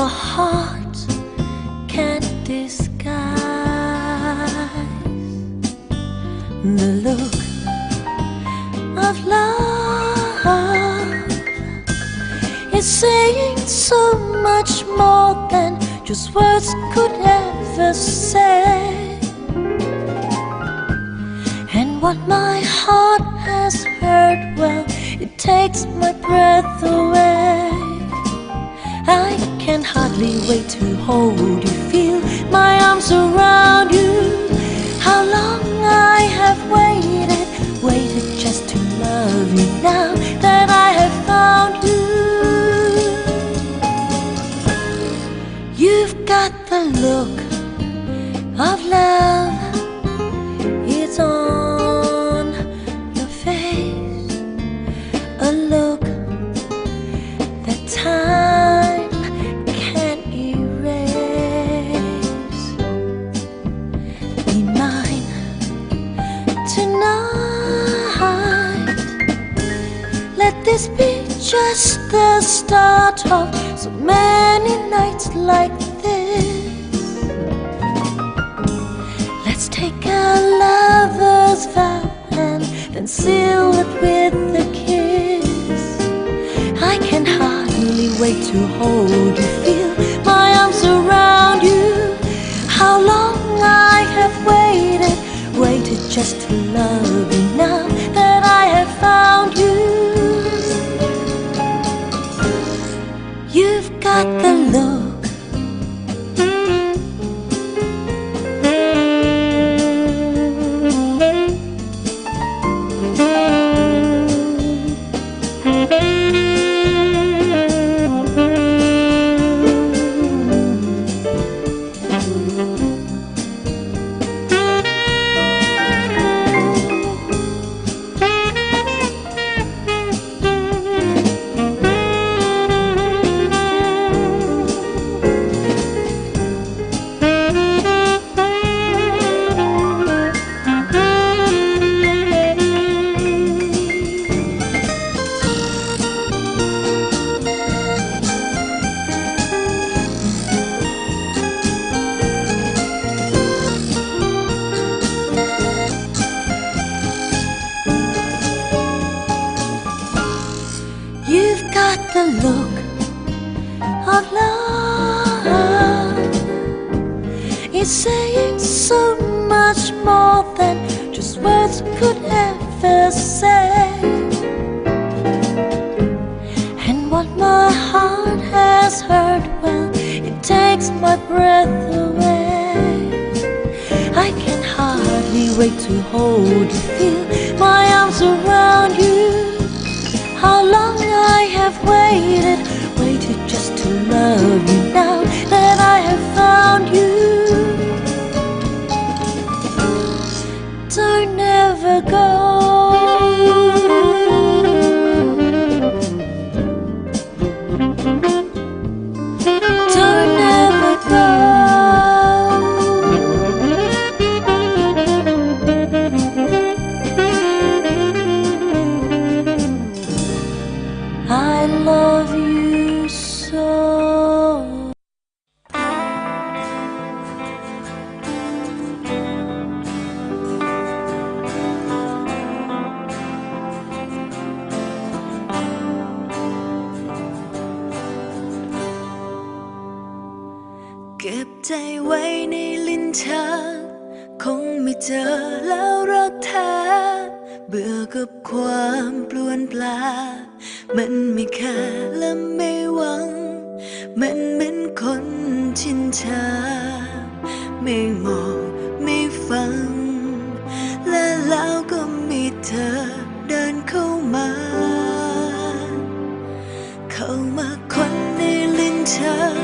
heart can't disguise the look of love. It's saying so much more than just words could ever say. And what my heart has heard, well, it takes my breath away. I can hardly wait to hold you, feel my arms around you. How long I have waited, waited just to love you now to hold you, feel my arms around you. How long I have waited, waited just to love you now that I have found you. You've got the look. Got the look of love. It's saying so much more than just words could ever say. And what my heart has heard, well, it takes my breath away. I can hardly wait to hold you, feel my arms around you. Love you so. Hãy เก็บใจไว้ในลิ้นชักคงไม่เจอแล้วรักแท้ เบื่อกับความปลวนปลา มันไม่แค่และไม่หวัง มันเหมือนคนชินชา ไม่มองไม่ฟัง และแล้วก็มีเธอเดินเข้ามา เข้ามาคนในลิ้นชา